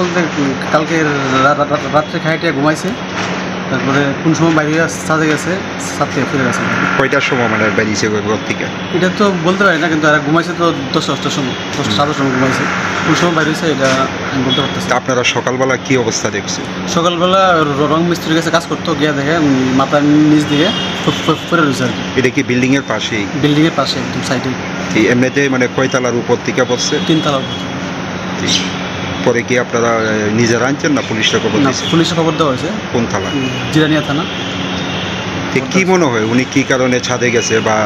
বলতে কালকে রাত্রে খাইটে ঘুমাইছে। তারপরে কোন সময় বাইরে সাজে গেছে সাত থেকে ফিরে গেছে। কয়টার সময় মানে বেরিয়েছে ঘর থেকে? এটা তো বলতে পারি না কিন্তু এরা ঘুমাইছে তো দশটা দশটার সময় দশটা সাড়ে দশটার সময় ঘুমাইছে। কোন সময় বাইরে এটা বলতে পারতেছি আপনারা সকালবেলা কি অবস্থা দেখছে সকালবেলা র- রং মিস্ত্রির কাছে কাজ করতো গিয়ে দেখে উম, মাথার নিচ দিকে ফ- ফ- পড়ে রয়েছে আর কি। এটা কি বিল্ডিং এর পাশেই? বিল্ডিংয়ের পাশে একদম সাইডে এই এমনিতে মানে কয়তলার উপর থেকে পড়ছে তিনতলা পরে কি আপনারা আহ, নিজেরা আনছেন না পুলিশটা খবর না দিয়েছে? পুলিশে খবর দেওয়া হয়েছে। কোন থালা উম, জিরানিয়া থানা। তো কি মনে হয় উনি কি কারণে ছাদে গেছে বা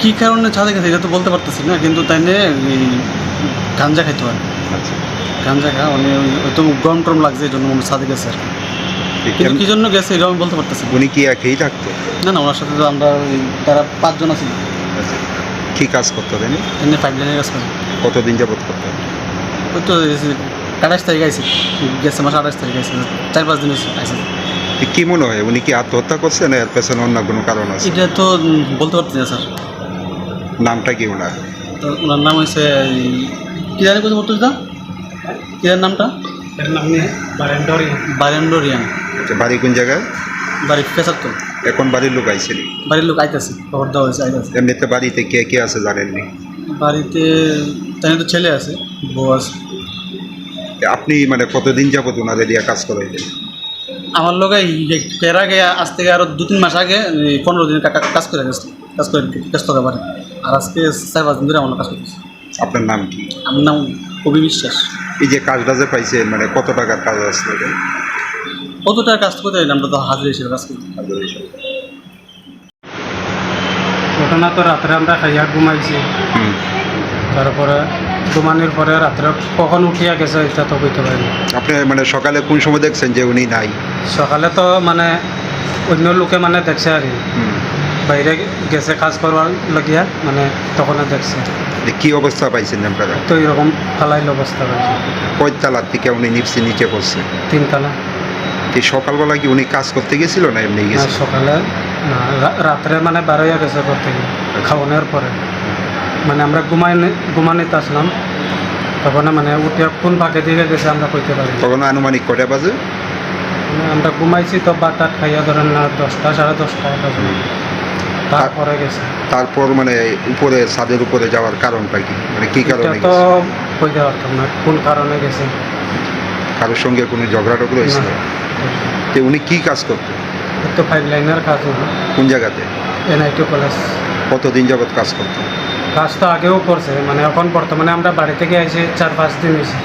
কি কারণে ছাদে গেছে এটা তো বলতে পারতেছি না কিন্তু তাই নিয়ে এই গাঞ্জা খাইতে হয়। আচ্ছা। গাঞ্জা খা উনি হয়তো গরম টরম লাগছে এই জন্য উনি ছাদে গেছে আর কি। কিন্তু কি জন্য গেছে এটা আমি বলতে পারতেছি উনি কি একেই থাকতো? না না ওনার সাথে তো আমরা ওই তারা পাঁচজন আছি। আচ্ছা। কি কাজ করতো জানি এমনি পাইপ লাইনের কাজ করে। কতদিন যাবত করতো? ওই তো আঠাশ তারিখ আইছে। গেছে মাসে আঠাশ তারিখ আইছে চার পাঁচ দিন আইছে। কি মনে হয় উনি কি আত্মহত্যা করছে না এর পেছনে অন্য কোনো কারণ আছে? এটা তো বলতে পারতেছি না স্যার। নামটা কি ওনার? তো ওনার নাম হয়েছে কি জানি কোথাও বলতে দা কি জানি নামটা বারেন্ডোরিয়ান। আচ্ছা বাড়ি কোন জায়গায়? বাড়ি ফেসার তো। এখন বাড়ির লোক আইসেনি বাড়ির লোক আইতেছে খবর দেওয়া হয়েছে আইতেছে। এমনিতে বাড়িতে কে কে আছে জানেননি বাড়িতে তাই তো ছেলে আছে বউ আছে। আপনি মানে কতদিন যাবত ওনাদের দিয়ে কাজ করাইলেন আমার লোক এর আগে আজ থেকে আরও দু তিন মাস আগে পনেরো দিন কাজ করে গেছে কাজ করে ব্যস্ত হতে পারে আর আজকে চার পাঁচ দিন ধরে আমার কাজ করতেছে। আপনার নাম কি? আমার নাম কবি বিশ্বাস। এই যে কাজটা যে পাইছে মানে কত টাকার কাজ আসলে কতটা কাজ করতে পারি? আমরা তো হাজির হিসেবে কাজ করি ঘটনা তো রাত্রে আমরা খাইয়া ঘুমাইছি। হুম। তারপরে ঘুমানোর পরে রাত্রে কখন উঠিয়া গেছে এটা তো কইতে পারি আপনি মানে সকালে কোন সময় দেখছেন যে উনি নাই? সকালে তো মানে অন্য লোকে মানে দেখছে আর। বাইরে গেছে কাজ করবার লাগিয়া মানে তখন দেখছে। কি অবস্থা পাইছেন আপনারা? তো এরকম ফালাইল অবস্থা রয়েছে কয়তলার থেকে উনি নিপসে নিচে পড়ছে? তিনতলা। এই সকালবেলা কি উনি কাজ করতে গেছিল না এমনি আর গেছে সকালে না, রাত্রে মানে বারোয়া গেছে করতে খাওয়ানোর পরে। মানে আমরা ঘুমাই ঘুমানিতে আসলাম। তখন মানে উঠে কোন ফাঁকে দিকে গেছে আমরা কইতে পারি তখন আনুমানিক কটা বাজে? মানে আমরা ঘুমাইছি তো বা টাট খাইয়া ধরেন না দশটা সাড়ে দশটা বাজে। তারপরে গেছে। তারপর মানে উপরে ছাদের উপরে যাওয়ার কারণটা কি? মানে কি কারণে তো কইতে পারতাম না কোন কারণে গেছে? কারোর সঙ্গে কোনো ঝগড়া টগড়া হয়েছিল? না। তো উনি কি কাজ করতেন? তো ফাইভ লাইনের কাজ কোন জায়গাতে? NIT college. কতদিন যাবত কাজ করতেন? কাজ তো আগেও করছে মানে এখন বর্তমানে আমরা বাড়ি থেকে এসে চার পাঁচ দিন হয়েছে।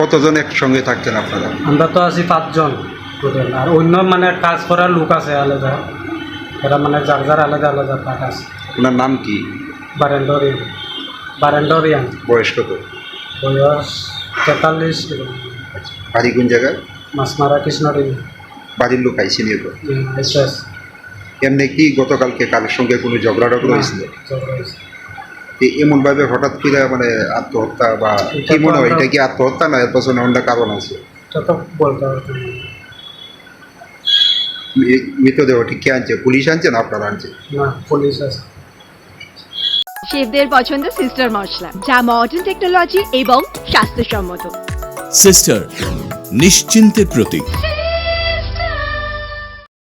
কতজন একসঙ্গে থাকতেন আপনারা? আমরা তো আছি পাঁচজন। টোটাল আর অন্য মানে কাজ করার লোক আছে আলাদা। এরা মানে যার যার আলাদা আলাদা কাজ আছে। ওনার নাম কি? বারেন্ডরিয়ান। বারেন্ডরিয়ান। বয়স কত? বয়স তেতাল্লিশ বাড়ি কোন জায়গায়? মাছমারা কৃষ্ণরিং বাড়ির লোক আইসিনি তো। এমনি কি গতকালকে কারোর সঙ্গে কোনো ঝগড়া টগড়া হয়েছিল? এমনভাবে হঠাৎ করে মানে আত্মহত্যা বা কি মনে হয়? এটা কি আত্মহত্যা না এর পেছনে অন্য কারণ আছে? তো বলতে পারতাম না। মি- মৃতদেহ ঠিক কে আনছে পুলিশ আনছে না আপনারা আনছে না পুলিশ আছে। শেফদের পছন্দ সিস্টার মশলা যা মডার্ন টেকনোলজি এবং স্বাস্থ্যসম্মত। সিস্টার নিশ্চিন্তের প্রতীক।